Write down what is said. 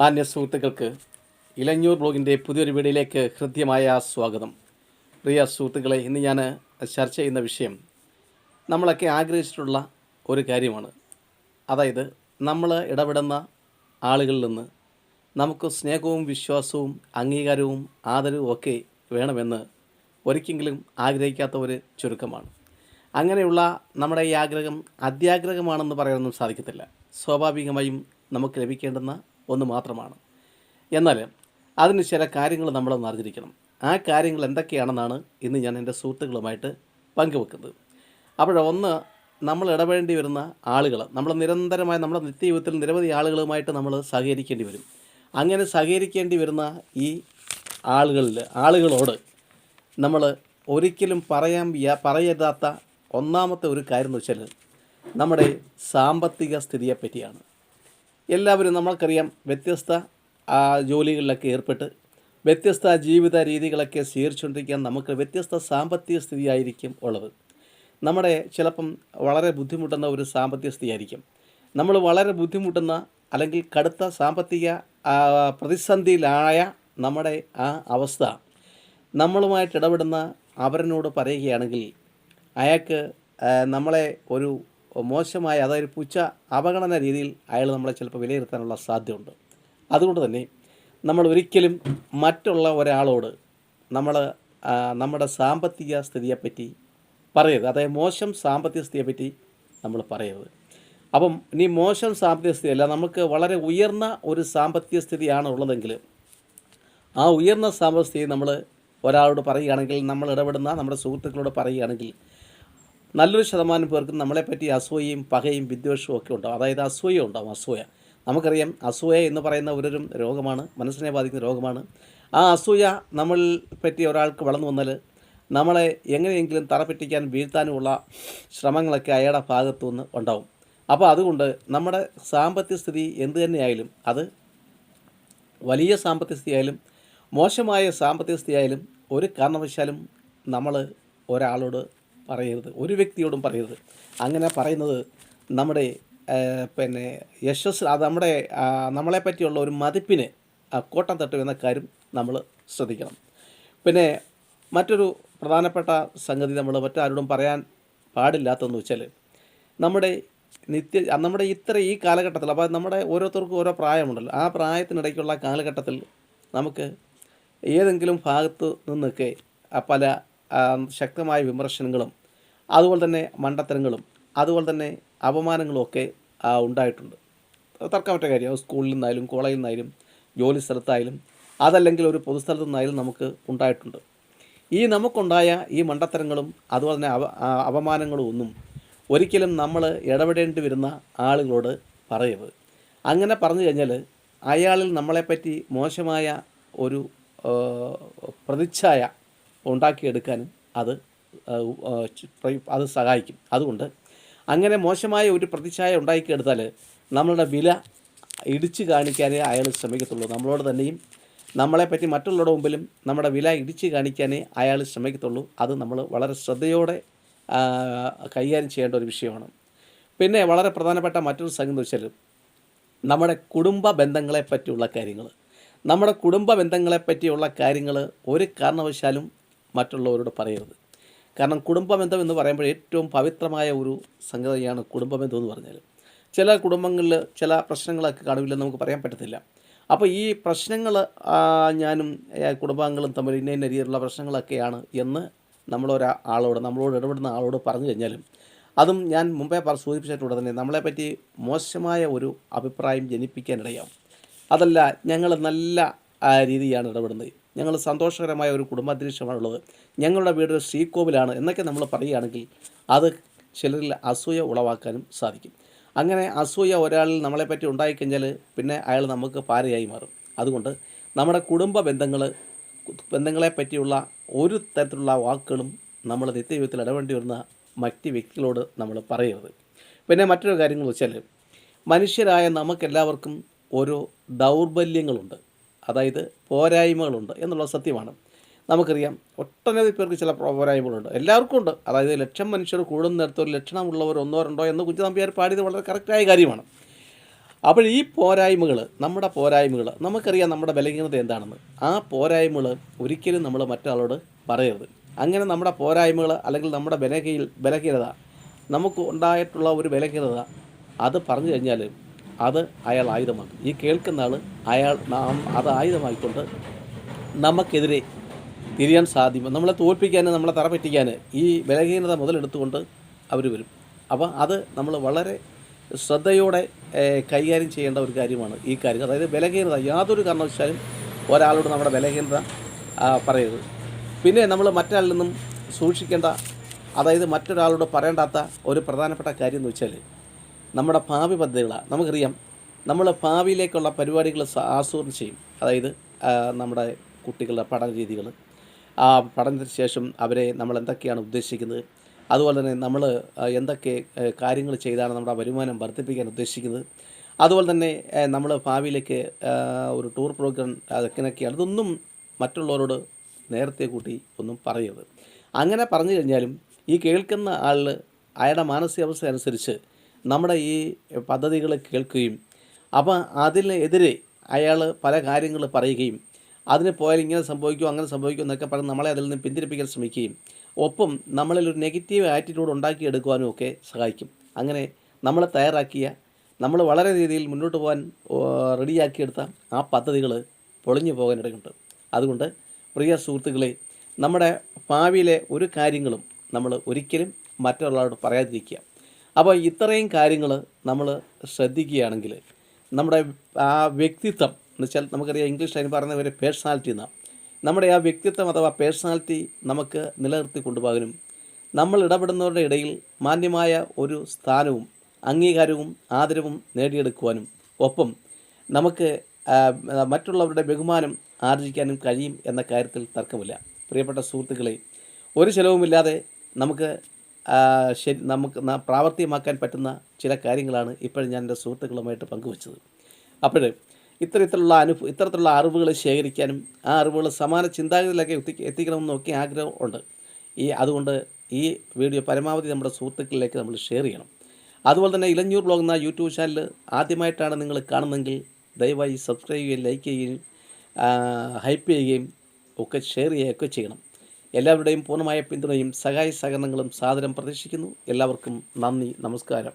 മാന്യ സുഹൃത്തുക്കൾക്ക് ഇലഞ്ഞൂർ ബ്ലോഗിന്റെ പുതിയൊരു വീഡിയോയിലേക്ക് ഹൃദ്യമായ സ്വാഗതം. പ്രിയ സുഹൃത്തുക്കളെ ഇന്ന് ഞാൻ ചർച്ച ചെയ്യുന്ന വിഷയം നമ്മളൊക്കെ ആഗ്രഹിച്ചിട്ടുള്ള ഒരു കാര്യമാണ്. അതായത് നമ്മൾ ഇടപെടുന്ന ആളുകളിൽ നിന്ന് നമുക്ക് സ്നേഹവും വിശ്വാസവും അംഗീകാരവും ആദരവും ഒക്കെ വേണമെന്ന് ഒരിക്കലെങ്കിലും ആഗ്രഹിക്കാത്ത ഒരു ചുരുക്കമാണ്. അങ്ങനെയുള്ള നമ്മുടെ ഈ ആഗ്രഹം അത്യാഗ്രഹമാണെന്ന് പറയാനൊന്നും സാധിക്കത്തില്ല. സ്വാഭാവികമായും നമുക്ക് ലഭിക്കേണ്ടുന്ന ഒന്ന് മാത്രമാണ്. എന്നാൽ അതിന് ചില കാര്യങ്ങൾ നമ്മളൊന്ന് അറിഞ്ഞിരിക്കണം. ആ കാര്യങ്ങൾ എന്തൊക്കെയാണെന്നാണ് ഇന്ന് ഞാൻ എന്റെ സുഹൃത്തുക്കളുമായിട്ട് പങ്കുവെക്കുന്നത്. അപ്പോൾ ഒന്ന് നമ്മൾ ഇടപെടേണ്ടി വരുന്ന ആളുകൾ നമ്മൾ നിരന്തരമായി നമ്മുടെ നിത്യജീവിതത്തിൽ നിരവധി ആളുകളുമായിട്ട് നമ്മൾ സഹകരിക്കേണ്ടി വരും. അങ്ങനെ സഹകരിക്കേണ്ടി വരുന്ന ഈ ആളുകളിൽ ആളുകളോട് നമ്മൾ ഒരിക്കലും പറയാൻ പറയരുതാത്ത ഒന്നാമത്തെ ഒരു കാര്യം എന്ന് വെച്ചാൽ നമ്മുടെ സാമ്പത്തിക സ്ഥിതിയെ പറ്റിയാണ് എല്ലാവരും നമ്മൾക്കറിയാം വ്യത്യസ്ത ജോലികളിലൊക്കെ ഏർപ്പെട്ട് വ്യത്യസ്ത ജീവിത രീതികളൊക്കെ സ്വീകരിച്ചുകൊണ്ടിരിക്കാൻ നമുക്ക് വ്യത്യസ്ത സാമ്പത്തിക സ്ഥിതിയായിരിക്കും ഉള്ളത്. നമ്മുടെ ചിലപ്പം വളരെ ബുദ്ധിമുട്ടുന്ന ഒരു സാമ്പത്തിക സ്ഥിതിയായിരിക്കും. നമ്മൾ വളരെ ബുദ്ധിമുട്ടുന്ന അല്ലെങ്കിൽ കടുത്ത സാമ്പത്തിക പ്രതിസന്ധിയിലായ നമ്മുടെ ആ അവസ്ഥ നമ്മളുമായിട്ട് ഇടപെടുന്ന അവരനോട് പറയുകയാണെങ്കിൽ അയാൾക്ക് നമ്മളെ ഒരു മോശമായ അതായത് പൂച്ച അവഗണന രീതിയിൽ അയാൾ നമ്മളെ ചിലപ്പോൾ വിലയിരുത്താനുള്ള സാധ്യതയുണ്ട്. അതുകൊണ്ട് തന്നെ നമ്മൾ ഒരിക്കലും മറ്റുള്ള ഒരാളോട് നമ്മൾ നമ്മുടെ സാമ്പത്തിക സ്ഥിതിയെപ്പറ്റി പറയരുത്. അതായത് മോശം സാമ്പത്തിക സ്ഥിതിയെപ്പറ്റി നമ്മൾ പറയരുത്. അപ്പം ഇനി മോശം സാമ്പത്തിക സ്ഥിതി അല്ല നമുക്ക് വളരെ ഉയർന്ന ഒരു സാമ്പത്തിക സ്ഥിതിയാണ് ഉള്ളതെങ്കിൽ ആ ഉയർന്ന സാമ്പത്തിക സ്ഥിതി നമ്മൾ ഒരാളോട് പറയുകയാണെങ്കിൽ നമ്മൾ ഇടപെടുന്ന നമ്മുടെ സുഹൃത്തുക്കളോട് പറയുകയാണെങ്കിൽ നല്ലൊരു ശതമാനം പേർക്ക് നമ്മളെപ്പറ്റി അസൂയയും പകയും വിദ്വേഷവും ഒക്കെ ഉണ്ടാവും. അതായത് അസൂയ ഉണ്ടാവും അസൂയ. നമുക്കറിയാം അസൂയ എന്ന് പറയുന്ന ഒരു രോഗമാണ് മനസ്സിനെ ബാധിക്കുന്ന രോഗമാണ്. ആ അസൂയ നമ്മൾ പറ്റി ഒരാൾക്ക് വളർന്നു വന്നാൽ നമ്മളെ എങ്ങനെയെങ്കിലും തറപ്പെട്ടിക്കാൻ വീഴ്ത്താനുമുള്ള ശ്രമങ്ങളൊക്കെ അയാളുടെ ഭാഗത്തു നിന്ന് ഉണ്ടാവും. അപ്പോൾ അതുകൊണ്ട് നമ്മുടെ സാമ്പത്തിക സ്ഥിതി എന്ത് തന്നെയായാലും അത് വലിയ സാമ്പത്തിക സ്ഥിതിയായാലും മോശമായ സാമ്പത്തിക സ്ഥിതിയായാലും ഒരു കാരണവശാലും നമ്മൾ ഒരാളോട് പറയരുത്. ഒരു വ്യക്തിയോടും പറയരുത്. അങ്ങനെ പറയുന്നത് നമ്മുടെ പിന്നെ യശസ് അത് നമ്മുടെ നമ്മളെ പറ്റിയുള്ള ഒരു മതിപ്പിന് കോട്ടം തട്ടും എന്ന കാര്യം നമ്മൾ ശ്രദ്ധിക്കണം. പിന്നെ മറ്റൊരു പ്രധാനപ്പെട്ട സംഗതി നമ്മൾ മറ്റാരോടും പറയാൻ പാടില്ലാത്തതെന്ന് വെച്ചാൽ നമ്മുടെ നിത്യ നമ്മുടെ ഇത്ര ഈ കാലഘട്ടത്തിൽ അപ്പോൾ നമ്മുടെ ഓരോരുത്തർക്കും ഓരോ പ്രായമുണ്ടല്ലോ. ആ പ്രായത്തിനിടയ്ക്കുള്ള കാലഘട്ടത്തിൽ നമുക്ക് ഏതെങ്കിലും ഭാഗത്ത് നിന്നൊക്കെ പല ശക്തമായ വിമർശനങ്ങളും അതുപോലെ തന്നെ മണ്ടത്തരങ്ങളും അതുപോലെ തന്നെ അപമാനങ്ങളും ഒക്കെ ഉണ്ടായിട്ടുണ്ട്. തർക്കമറ്റ കാര്യം. സ്കൂളിൽ നിന്നായാലും കോളേജിൽ നിന്നായാലും ജോലി സ്ഥലത്തായാലും അതല്ലെങ്കിൽ ഒരു പൊതുസ്ഥലത്തു നിന്നായാലും നമുക്ക് ഉണ്ടായിട്ടുണ്ട്. ഈ നമുക്കുണ്ടായ ഈ മണ്ടത്തരങ്ങളും അതുപോലെ തന്നെ അപമാനങ്ങളും ഒന്നും ഒരിക്കലും നമ്മൾ ഇടപെടേണ്ടി വരുന്ന ആളുകളോട് പറയരുത്. അങ്ങനെ പറഞ്ഞു കഴിഞ്ഞാൽ അയാളിൽ നമ്മളെപ്പറ്റി മോശമായ ഒരു പ്രതിച്ഛായ ഉണ്ടാക്കിയെടുക്കാനും അത് അത് സഹായിക്കും. അതുകൊണ്ട് അങ്ങനെ മോശമായ ഒരു പ്രതിച്ഛായ ഉണ്ടാക്കിയെടുത്താൽ നമ്മളുടെ വില ഇടിച്ചു കാണിക്കാനേ അയാൾ ശ്രമിക്കത്തുള്ളൂ. നമ്മളോട് തന്നെയും നമ്മളെപ്പറ്റി മറ്റുള്ളവരുടെ മുമ്പിലും നമ്മുടെ വില ഇടിച്ചു കാണിക്കാനേ അയാൾ ശ്രമിക്കത്തുള്ളൂ. അത് നമ്മൾ വളരെ ശ്രദ്ധയോടെ കൈകാര്യം ചെയ്യേണ്ട ഒരു വിഷയമാണ്. പിന്നെ വളരെ പ്രധാനപ്പെട്ട മറ്റൊരു സംഗതി എന്ന് വെച്ചാൽ നമ്മുടെ കുടുംബ ബന്ധങ്ങളെ പറ്റിയുള്ള കാര്യങ്ങൾ നമ്മുടെ കുടുംബ ബന്ധങ്ങളെ പറ്റിയുള്ള കാര്യങ്ങൾ ഒരു കാരണവശാലും മറ്റുള്ളവരോട് പറയരുത്. കാരണം കുടുംബബന്ധം എന്ന് പറയുമ്പോൾ ഏറ്റവും പവിത്രമായ ഒരു സംഗതിയാണ് കുടുംബബന്ധം എന്ന് പറഞ്ഞാൽ. ചില കുടുംബങ്ങളിൽ ചില പ്രശ്നങ്ങളൊക്കെ കാണില്ലെന്ന് നമുക്ക് പറയാൻ പറ്റത്തില്ല. അപ്പോൾ ഈ പ്രശ്നങ്ങൾ ഞാനും കുടുംബാംഗങ്ങളും തമ്മിൽ ഇന്ന ഇന്ന രീതിയിലുള്ള പ്രശ്നങ്ങളൊക്കെയാണ് എന്ന് നമ്മളൊരാ ആളോട് നമ്മളോട് ഇടപെടുന്ന ആളോട് പറഞ്ഞു കഴിഞ്ഞാലും അതും ഞാൻ മുമ്പേ സൂചിപ്പിച്ചിട്ടുണ്ട് തന്നെ നമ്മളെപ്പറ്റി മോശമായ ഒരു അഭിപ്രായം ജനിപ്പിക്കാനിടയാവും അതല്ല ഞങ്ങൾ നല്ല രീതിയാണ് ഇടപെടുന്നത്. ഞങ്ങൾ സന്തോഷകരമായ ഒരു കുടുംബാന്തരീക്ഷമാണുള്ളത്. ഞങ്ങളുടെ വീട് ശ്രീകോവിലാണ് എന്നൊക്കെ നമ്മൾ പറയുകയാണെങ്കിൽ അത് ചിലരിൽ അസൂയ ഉളവാക്കാനും സാധിക്കും. അങ്ങനെ അസൂയ ഒരാളിൽ നമ്മളെപ്പറ്റി ഉണ്ടായിക്കഴിഞ്ഞാൽ പിന്നെ അയാൾ നമുക്ക് പാരയായി മാറും. അതുകൊണ്ട് നമ്മുടെ കുടുംബ ബന്ധങ്ങൾ ബന്ധങ്ങളെ പറ്റിയുള്ള ഒരു തരത്തിലുള്ള വാക്കുകളും നമ്മൾ നിത്യജീവിതത്തിൽ ഇടപെടേണ്ടി വരുന്ന മറ്റ് വ്യക്തികളോട് നമ്മൾ പറയരുത്. പിന്നെ മറ്റൊരു കാര്യങ്ങൾ വെച്ചാൽ മനുഷ്യരായ നമുക്കെല്ലാവർക്കും ഓരോ ദൗർബല്യങ്ങളുണ്ട്. അതായത് പോരായ്മകളുണ്ട് എന്നുള്ളത് സത്യമാണ്. നമുക്കറിയാം ഒട്ടനവധി പേർക്ക് ചില പോരായ്മകളുണ്ട്. എല്ലാവർക്കും ഉണ്ട്. അതായത് ലക്ഷം മനുഷ്യർ കൂടുന്നിടത്ത് ഒരു ലക്ഷണമുള്ളവർ ഒന്നോ രണ്ടോ എന്ന് കുഞ്ഞു നമ്പിയാർ പാടിയത് വളരെ കറക്റ്റായ കാര്യമാണ്. അപ്പോൾ ഈ പോരായ്മകൾ നമ്മുടെ പോരായ്മകൾ നമുക്കറിയാം നമ്മുടെ ബലഹീനത എന്താണെന്ന്. ആ പോരായ്മകൾ ഒരിക്കലും നമ്മൾ മറ്റൊരാളോട് പറയരുത്. അങ്ങനെ നമ്മുടെ പോരായ്മകൾ അല്ലെങ്കിൽ നമ്മുടെ ബലഹീ ബലഹീനത നമുക്ക് ഉണ്ടായിട്ടുള്ള ഒരു ബലഹീനത അത് പറഞ്ഞു കഴിഞ്ഞാൽ അത് അയാൾ ആയുധമാക്കും. ഈ കേൾക്കുന്ന ആൾ അയാൾ നാം അത് ആയുധമായിക്കൊണ്ട് നമുക്കെതിരെ തിരിയാൻ സാധ്യമോ നമ്മളെ തോൽപ്പിക്കാൻ നമ്മളെ തറ പറ്റിക്കാൻ ഈ ബലഹീനത മുതലെടുത്തുകൊണ്ട് അവർ വരും. അപ്പോൾ അത് നമ്മൾ വളരെ ശ്രദ്ധയോടെ കൈകാര്യം ചെയ്യേണ്ട ഒരു കാര്യമാണ് ഈ കാര്യം അതായത് ബലഹീനത യാതൊരു കാരണവശാലും ഒരാളോട് നമ്മുടെ ബലഹീനത പറയരുത്. പിന്നെ നമ്മൾ മറ്റൊരാളിൽ നിന്നും സൂക്ഷിക്കേണ്ട അതായത് മറ്റൊരാളോട് പറയേണ്ടാത്ത ഒരു പ്രധാനപ്പെട്ട കാര്യം എന്ന് വെച്ചാൽ നമ്മുടെ ഭാവി പദ്ധതികളാണ് നമുക്കറിയാം നമ്മൾ ഭാവിയിലേക്കുള്ള പരിപാടികൾ ആസൂത്രണം ചെയ്യും. അതായത് നമ്മുടെ കുട്ടികളുടെ പഠന രീതികൾ ആ പഠനത്തിന് ശേഷം അവരെ നമ്മൾ എന്തൊക്കെയാണ് ഉദ്ദേശിക്കുന്നത്? അതുപോലെ തന്നെ നമ്മൾ എന്തൊക്കെ കാര്യങ്ങൾ ചെയ്താണ് നമ്മുടെ വരുമാനം വർദ്ധിപ്പിക്കാൻ ഉദ്ദേശിക്കുന്നത്? അതുപോലെ തന്നെ നമ്മൾ ഭാവിയിലേക്ക് ഒരു ടൂർ പ്രോഗ്രാം അതൊക്കെയാണ് ഇതൊന്നും മറ്റുള്ളവരോട് നേരത്തെ കൂട്ടി ഒന്നും പറയരുത്. അങ്ങനെ പറഞ്ഞു കഴിഞ്ഞാലും ഈ കേൾക്കുന്ന ആളിൽ അയാളുടെ മാനസികാവസ്ഥ അനുസരിച്ച് നമ്മുടെ ഈ പദ്ധതികൾ കേൾക്കുകയും അപ്പോൾ അതിനെതിരെ അയാൾ പല കാര്യങ്ങൾ പറയുകയും അതിന് പോയാൽ ഇങ്ങനെ സംഭവിക്കും അങ്ങനെ സംഭവിക്കും എന്നൊക്കെ പറഞ്ഞ് നമ്മളെ അതിൽ നിന്ന് പിന്തിരിപ്പിക്കാൻ ശ്രമിക്കുകയും ഒപ്പം നമ്മളിൽ ഒരു നെഗറ്റീവ് ആറ്റിറ്റ്യൂഡ് ഉണ്ടാക്കിയെടുക്കുവാനും ഒക്കെ സഹായിക്കും. അങ്ങനെ നമ്മൾ തയ്യാറാക്കിയ നമ്മൾ വളരെ രീതിയിൽ മുന്നോട്ട് പോകാൻ റെഡിയാക്കിയെടുത്ത ആ പദ്ധതികൾ പൊളിഞ്ഞു പോകാനിടയുണ്ട് അതുകൊണ്ട് പ്രിയ സുഹൃത്തുക്കളെ നമ്മുടെ ഭാവിയിലെ ഒരു കാര്യങ്ങളും നമ്മൾ ഒരിക്കലും മറ്റൊരാളോട് പറയാതിരിക്കുക. അപ്പോൾ ഇത്രയും കാര്യങ്ങൾ നമ്മൾ ശ്രദ്ധിക്കുകയാണെങ്കിൽ നമ്മുടെ ആ വ്യക്തിത്വം എന്ന് വെച്ചാൽ നമുക്കറിയാം ഇംഗ്ലീഷ് അതിന് പറയുന്ന ഒരു പേഴ്സണാലിറ്റി എന്നാണ്. നമ്മുടെ ആ വ്യക്തിത്വം അഥവാ പേഴ്സണാലിറ്റി നമുക്ക് നിലനിർത്തി കൊണ്ടുപോകാനും നമ്മൾ ഇടപെടുന്നവരുടെ ഇടയിൽ മാന്യമായ ഒരു സ്ഥാനവും അംഗീകാരവും ആദരവും നേടിയെടുക്കുവാനും ഒപ്പം നമുക്ക് മറ്റുള്ളവരുടെ ബഹുമാനം ആർജിക്കാനും കഴിയും എന്ന കാര്യത്തിൽ തർക്കമില്ല. പ്രിയപ്പെട്ട സുഹൃത്തുക്കളെ ഒരു ചിലവുമില്ലാതെ നമുക്ക് ശരി നമുക്ക് പ്രാവർത്തികമാക്കാൻ പറ്റുന്ന ചില കാര്യങ്ങളാണ് ഇപ്പോഴും ഞാൻ എന്റെ സുഹൃത്തുക്കളുമായിട്ട് പങ്കുവച്ചത്. അപ്പോൾ ഇത്തരത്തിലുള്ള അനുഭവ ഇത്തരത്തിലുള്ള അറിവുകൾ ശേഖരിക്കാനും ആ അറിവുകൾ സമാന ചിന്താഗതിയിലൊക്കെ എത്തി എത്തിക്കണമെന്നൊക്കെ ആഗ്രഹം ഉണ്ട് ഈ അതുകൊണ്ട് ഈ വീഡിയോ പരമാവധി നമ്മുടെ സുഹൃത്തുക്കളിലേക്ക് നമ്മൾ ഷെയർ ചെയ്യണം. അതുപോലെ തന്നെ ഇലഞ്ഞൂർ ബ്ലോഗ് എന്ന യൂട്യൂബ് ചാനൽ ആദ്യമായിട്ടാണ് നിങ്ങൾ കാണുന്നതെങ്കിൽ ദയവായി സബ്സ്ക്രൈബ് ചെയ്യുകയും ലൈക്ക് ചെയ്യുകയും ഹൈപ്പ് ചെയ്യുകയും ഒക്കെ ഷെയർ ചെയ്യുകയൊക്കെ ചെയ്യണം. എല്ലാവരുടെയും പൂർണമായ പിന്തുണയും സഹായ സഹകരണങ്ങളും സാദരം പ്രതീക്ഷിക്കുന്നു. എല്ലാവർക്കും നന്ദി നമസ്കാരം.